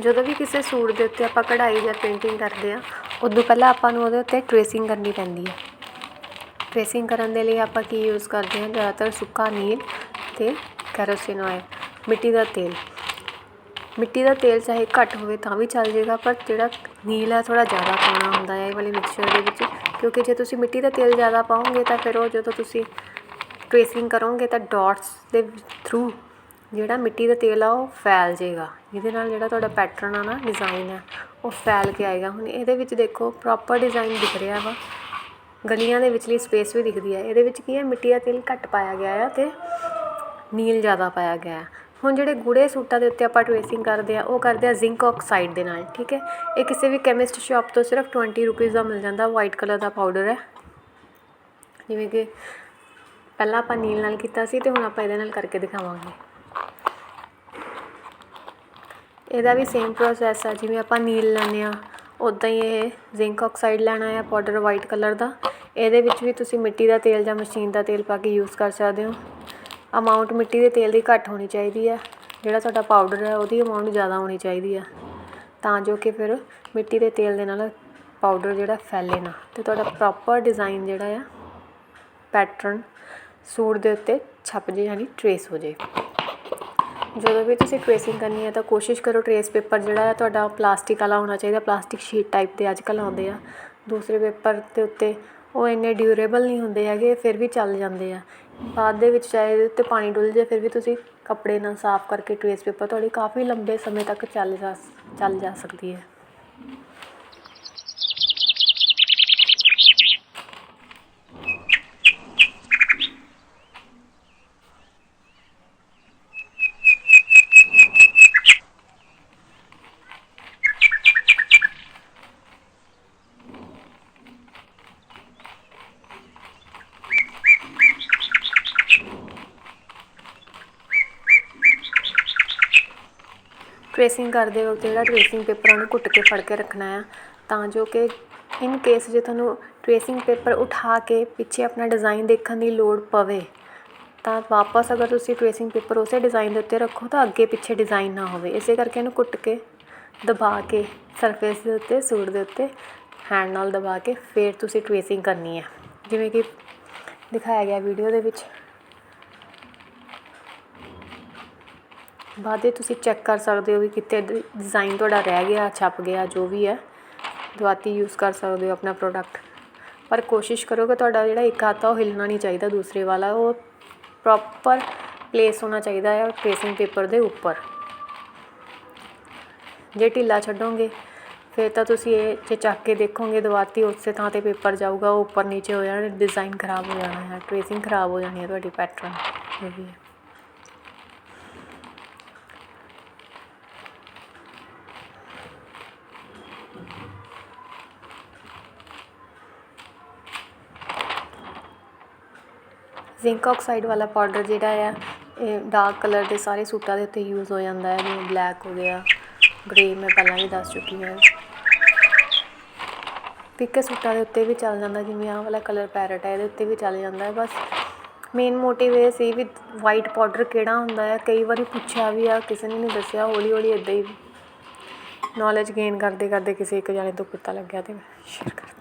ਜਦੋਂ ਵੀ ਕਿਸੇ ਸੂਟ ਦੇ ਉੱਤੇ ਆਪਾਂ ਕਢਾਈ ਜਾਂ ਪੇਂਟਿੰਗ ਕਰਦੇ ਹਾਂ, ਉਦੋਂ ਪਹਿਲਾਂ ਆਪਾਂ ਨੂੰ ਉਹਦੇ ਉੱਤੇ ਟਰੇਸਿੰਗ ਕਰਨੀ ਪੈਂਦੀ ਹੈ। ਟਰੇਸਿੰਗ ਕਰਨ ਦੇ ਲਈ ਆਪਾਂ ਕੀ ਯੂਜ਼ ਕਰਦੇ ਹਾਂ? ਜ਼ਿਆਦਾਤਰ ਸੁੱਕਾ ਨੀਲ ਅਤੇ ਕੈਰੋਸਿਨ ਆਇਲ ਮਿੱਟੀ ਦਾ ਤੇਲ। ਮਿੱਟੀ ਦਾ ਤੇਲ ਚਾਹੇ ਘੱਟ ਹੋਵੇ ਤਾਂ ਵੀ ਚੱਲ ਜਾਏਗਾ, ਪਰ ਜਿਹੜਾ ਨੀਲ ਹੈ ਥੋੜ੍ਹਾ ਜ਼ਿਆਦਾ ਪਾਉਣਾ ਹੁੰਦਾ ਹੈ ਇਹ ਵਾਲੇ ਮਿਕਸਚਰ ਦੇ ਵਿੱਚ। ਕਿਉਂਕਿ ਜੇ ਤੁਸੀਂ ਮਿੱਟੀ ਦਾ ਤੇਲ ਜ਼ਿਆਦਾ ਪਾਓਗੇ ਤਾਂ ਫਿਰ ਉਹ ਜਦੋਂ ਤੁਸੀਂ ਟਰੇਸਿੰਗ ਕਰੋਗੇ ਤਾਂ ਡਾਟਸ ਦੇ ਥਰੂ ਜਿਹੜਾ ਮਿੱਟੀ ਦਾ ਤੇਲ ਆ, ਉਹ ਫੈਲ ਜਾਏਗਾ। ਜਿਹਦੇ ਨਾਲ ਜਿਹੜਾ ਤੁਹਾਡਾ ਪੈਟਰਨ ਆ ਨਾ ਡਿਜ਼ਾਇਨ ਆ, ਉਹ ਫੈਲ ਕੇ ਆਏਗਾ। ਹੁਣ ਇਹਦੇ ਵਿੱਚ ਦੇਖੋ ਪ੍ਰੋਪਰ ਡਿਜ਼ਾਇਨ ਦਿਖ ਰਿਹਾ ਵਾ। ਗਲੀਆਂ ਦੇ ਵਿਚਲੀ ਸਪੇਸ ਵੀ ਦਿਖਦੀ ਹੈ ਇਹਦੇ ਵਿੱਚ ਕੀ ਹੈ ਮਿੱਟੀ ਦਾ ਤੇਲ ਘੱਟ ਪਾਇਆ ਗਿਆ ਆ ਅਤੇ ਨੀਲ ਜ਼ਿਆਦਾ ਪਾਇਆ ਗਿਆ ਹੈ ਹੁਣ ਜਿਹੜੇ ਗੂੜੇ ਸੂਟਾਂ ਦੇ ਉੱਤੇ ਆਪਾਂ ਟ੍ਰੇਸਿੰਗ ਕਰਦੇ ਆ, ਉਹ ਕਰਦੇ ਆ ਜ਼ਿੰਕ ਆਕਸਾਈਡ ਦੇ ਨਾਲ, ਠੀਕ ਹੈ? ਇਹ ਕਿਸੇ ਵੀ ਕੈਮਿਸਟ ਸ਼ਾਪ ਤੋਂ ਸਿਰਫ 20 ਰੁਪਈਸ ਦਾ ਮਿਲ ਜਾਂਦਾ। ਵਾਈਟ ਕਲਰ ਦਾ ਪਾਊਡਰ ਹੈ। ਜਿਵੇਂ ਕਿ ਪਹਿਲਾਂ ਆਪਾਂ ਨੀਲ ਨਾਲ ਕੀਤਾ ਸੀ ਤੇ ਹੁਣ ਆਪਾਂ ਇਹਦੇ ਨਾਲ ਕਰਕੇ ਦਿਖਾਵਾਂਗੇ। ਇਹਦਾ ਵੀ ਸੇਮ ਪ੍ਰੋਸੈਸ ਆ, ਜਿਵੇਂ ਆਪਾਂ ਨੀਲ ਲੈਂਦੇ ਹਾਂ ਉੱਦਾਂ ਹੀ ਇਹ ਜ਼ਿੰਕ ਆਕਸਾਈਡ ਲੈਣਾ ਆ ਪਾਊਡਰ ਵਾਈਟ ਕਲਰ ਦਾ। ਇਹਦੇ ਵਿੱਚ ਵੀ ਤੁਸੀਂ ਮਿੱਟੀ ਦਾ ਤੇਲ ਜਾਂ ਮਸ਼ੀਨ ਦਾ ਤੇਲ ਪਾ ਕੇ ਯੂਜ਼ ਕਰ ਸਕਦੇ ਹੋ। ਅਮਾਊਂਟ ਮਿੱਟੀ ਦੇ ਤੇਲ ਦੀ ਘੱਟ ਹੋਣੀ ਚਾਹੀਦੀ ਹੈ ਜਿਹੜਾ ਤੁਹਾਡਾ ਪਾਊਡਰ ਹੈ ਉਹਦੀ ਅਮਾਊਂਟ ਜ਼ਿਆਦਾ ਹੋਣੀ ਚਾਹੀਦੀ ਹੈ ਤਾਂ ਜੋ ਕਿ ਫਿਰ ਮਿੱਟੀ ਦੇ ਤੇਲ ਦੇ ਨਾਲ ਪਾਊਡਰ ਜਿਹੜਾ ਫੈਲੇ ਨਾ। ਅਤੇ ਤੁਹਾਡਾ ਪ੍ਰੋਪਰ ਡਿਜ਼ਾਈਨ ਜਿਹੜਾ ਆ ਪੈਟਰਨ ਸੂਟ ਦੇ ਉੱਤੇ ਛਪ ਜੇ, ਯਾਨੀ ਟਰੇਸ ਹੋ ਜੇ। ਜਦੋਂ ਵੀ ਤੁਸੀਂ ਟਰੇਸਿੰਗ ਕਰਨੀ ਹੈ ਤਾਂ ਕੋਸ਼ਿਸ਼ ਕਰੋ ਟਰੇਸ ਪੇਪਰ ਜਿਹੜਾ ਹੈ ਤੁਹਾਡਾ ਪਲਾਸਟਿਕ ਵਾਲਾ ਹੋਣਾ ਚਾਹੀਦਾ ਪਲਾਸਟਿਕ ਸ਼ੀਟ ਟਾਈਪ ਦੇ ਅੱਜ ਕੱਲ੍ਹ ਆਉਂਦੇ ਆ। ਦੂਸਰੇ ਪੇਪਰ ਦੇ ਉੱਤੇ ਉਹ ਇੰਨੇ ਡਿਊਰੇਬਲ ਨਹੀਂ ਹੁੰਦੇ ਹੈਗੇ, ਫਿਰ ਵੀ ਚੱਲ ਜਾਂਦੇ ਆ। ਬਾਅਦ ਦੇ ਵਿੱਚ ਚਾਹੇ ਇਹਦੇ ਉੱਤੇ ਪਾਣੀ ਡੁੱਲ ਜਾਏ, ਫਿਰ ਵੀ ਤੁਸੀਂ ਕੱਪੜੇ ਨਾਲ ਸਾਫ਼ ਕਰਕੇ ਟਰੇਸ ਪੇਪਰ ਤੁਹਾਡੀ ਕਾਫੀ ਲੰਬੇ ਸਮੇਂ ਤੱਕ ਚੱਲ ਜਾ ਚੱਲ ਜਾ ਸਕਦੀ ਹੈ। ਟਰੇਸਿੰਗ ਕਰਦੇ ਵਕਤ ਜਿਹੜਾ ਟਰੇਸਿੰਗ ਪੇਪਰ ਉਹਨੂੰ ਘੁੱਟ ਕੇ ਫੜ ਕੇ ਰੱਖਣਾ ਆ। ਤਾਂ ਜੋ ਕਿ ਇਨ ਕੇਸ ਜੇ ਤੁਹਾਨੂੰ ਟਰੇਸਿੰਗ ਪੇਪਰ ਉਠਾ ਕੇ ਪਿੱਛੇ ਆਪਣਾ ਡਿਜ਼ਾਈਨ ਦੇਖਣ ਦੀ ਲੋੜ ਪਵੇ, ਤਾਂ ਵਾਪਸ ਅਗਰ ਤੁਸੀਂ ਟਰੇਸਿੰਗ ਪੇਪਰ ਉਸੇ ਡਿਜ਼ਾਈਨ ਦੇ ਉੱਤੇ ਰੱਖੋ ਤਾਂ ਅੱਗੇ ਪਿੱਛੇ ਡਿਜ਼ਾਈਨ ਨਾ ਹੋਵੇ। ਇਸੇ ਕਰਕੇ ਇਹਨੂੰ ਘੁੱਟ ਕੇ ਦਬਾ ਕੇ ਸਰਫੇਸ ਦੇ ਉੱਤੇ, ਸੂਟ ਦੇ ਉੱਤੇ ਹੈਂਡ ਨਾਲ ਦਬਾ ਕੇ ਫਿਰ ਤੁਸੀਂ ਟਰੇਸਿੰਗ ਕਰਨੀ ਹੈ ਜਿਵੇਂ ਕਿ ਦਿਖਾਇਆ ਗਿਆ ਵੀਡੀਓ ਦੇ ਵਿੱਚ। ਬਾਅਦ ਵਿੱਚ ਤੁਸੀਂ ਚੈੱਕ ਕਰ ਸਕਦੇ ਹੋ ਵੀ ਕਿਤੇ ਡਿਜ਼ਾਇਨ ਤੁਹਾਡਾ ਰਹਿ ਗਿਆ, ਛਪ ਗਿਆ, ਜੋ ਵੀ ਹੈ। ਦੁਆਤੀ ਯੂਜ਼ ਕਰ ਸਕਦੇ ਹੋ ਆਪਣਾ ਪ੍ਰੋਡਕਟ ਪਰ ਕੋਸ਼ਿਸ਼ ਕਰੋ ਕਿ ਤੁਹਾਡਾ ਜਿਹੜਾ ਇੱਕ ਹੱਥ ਆ, ਉਹ ਹਿੱਲਣਾ ਨਹੀਂ ਚਾਹੀਦਾ, ਦੂਸਰੇ ਵਾਲਾ ਉਹ ਪ੍ਰੋਪਰ ਪਲੇਸ ਹੋਣਾ ਚਾਹੀਦਾ ਹੈ ਟ੍ਰੇਸਿੰਗ ਪੇਪਰ ਦੇ ਉੱਪਰ। ਜੇ ਢਿੱਲਾ ਛੱਡੋਗੇ, ਫਿਰ ਤਾਂ ਤੁਸੀਂ ਇਹ ਜੇ ਚੱਕ ਕੇ ਦੇਖੋਗੇ ਦਵਾਤੀ, ਉਸੇ ਥਾਂ ਤੇ ਪੇਪਰ ਜਾਊਗਾ, ਉਹ ਉੱਪਰ ਨੀਚੇ ਹੋ ਜਾਣਾ ਡਿਜ਼ਾਈਨ ਖਰਾਬ ਹੋ ਜਾਣਾ ਹੈ ਟ੍ਰੇਸਿੰਗ ਖਰਾਬ ਹੋ ਜਾਣੀ ਹੈ ਤੁਹਾਡੀ ਪੈਟਰਨ ਇਹ ਵੀ ਹੈ। ਜ਼ਿੰਕ ਆਕਸਾਈਡ ਵਾਲਾ ਪਾਊਡਰ ਜਿਹੜਾ ਆ, ਇਹ ਡਾਰਕ ਕਲਰ ਦੇ ਸਾਰੇ ਸੂਟਾਂ ਦੇ ਉੱਤੇ ਯੂਜ਼ ਹੋ ਜਾਂਦਾ ਹੈ, ਜਿਵੇਂ ਬਲੈਕ ਹੋ ਗਿਆ ਗ੍ਰੇ ਮੈਂ ਪਹਿਲਾਂ ਵੀ ਦੱਸ ਚੁੱਕੀ ਹਾਂ। ਫਿੱਕੇ ਸੂਟਾਂ ਦੇ ਉੱਤੇ ਵੀ ਚੱਲ ਜਾਂਦਾ, ਜਿਵੇਂ ਆਹ ਵਾਲਾ ਕਲਰ ਪੈਰਟ ਹੈ, ਇਹਦੇ ਉੱਤੇ ਵੀ ਚੱਲ ਜਾਂਦਾ ਹੈ, ਬਸ ਮੇਨ ਮੋਟਿਵ ਇਹ ਸੀ ਵੀ ਵਾਈਟ ਪਾਊਡਰ ਕਿਹੜਾ ਹੁੰਦਾ ਹੈ, ਕਈ ਵਾਰੀ ਪੁੱਛਿਆ ਵੀ ਆ, ਕਿਸੇ ਨੇ ਨਹੀਂ ਦੱਸਿਆ ਹੌਲੀ ਹੌਲੀ ਇੱਦਾਂ ਹੀ ਨੌਲੇਜ ਗੇਨ ਕਰਦੇ ਕਰਦੇ ਕਿਸੇ ਇੱਕ ਜਾਣੇ ਤੋਂ ਪਤਾ ਲੱਗਿਆ ਤੇ ਸ਼ੇਅਰ ਕਰ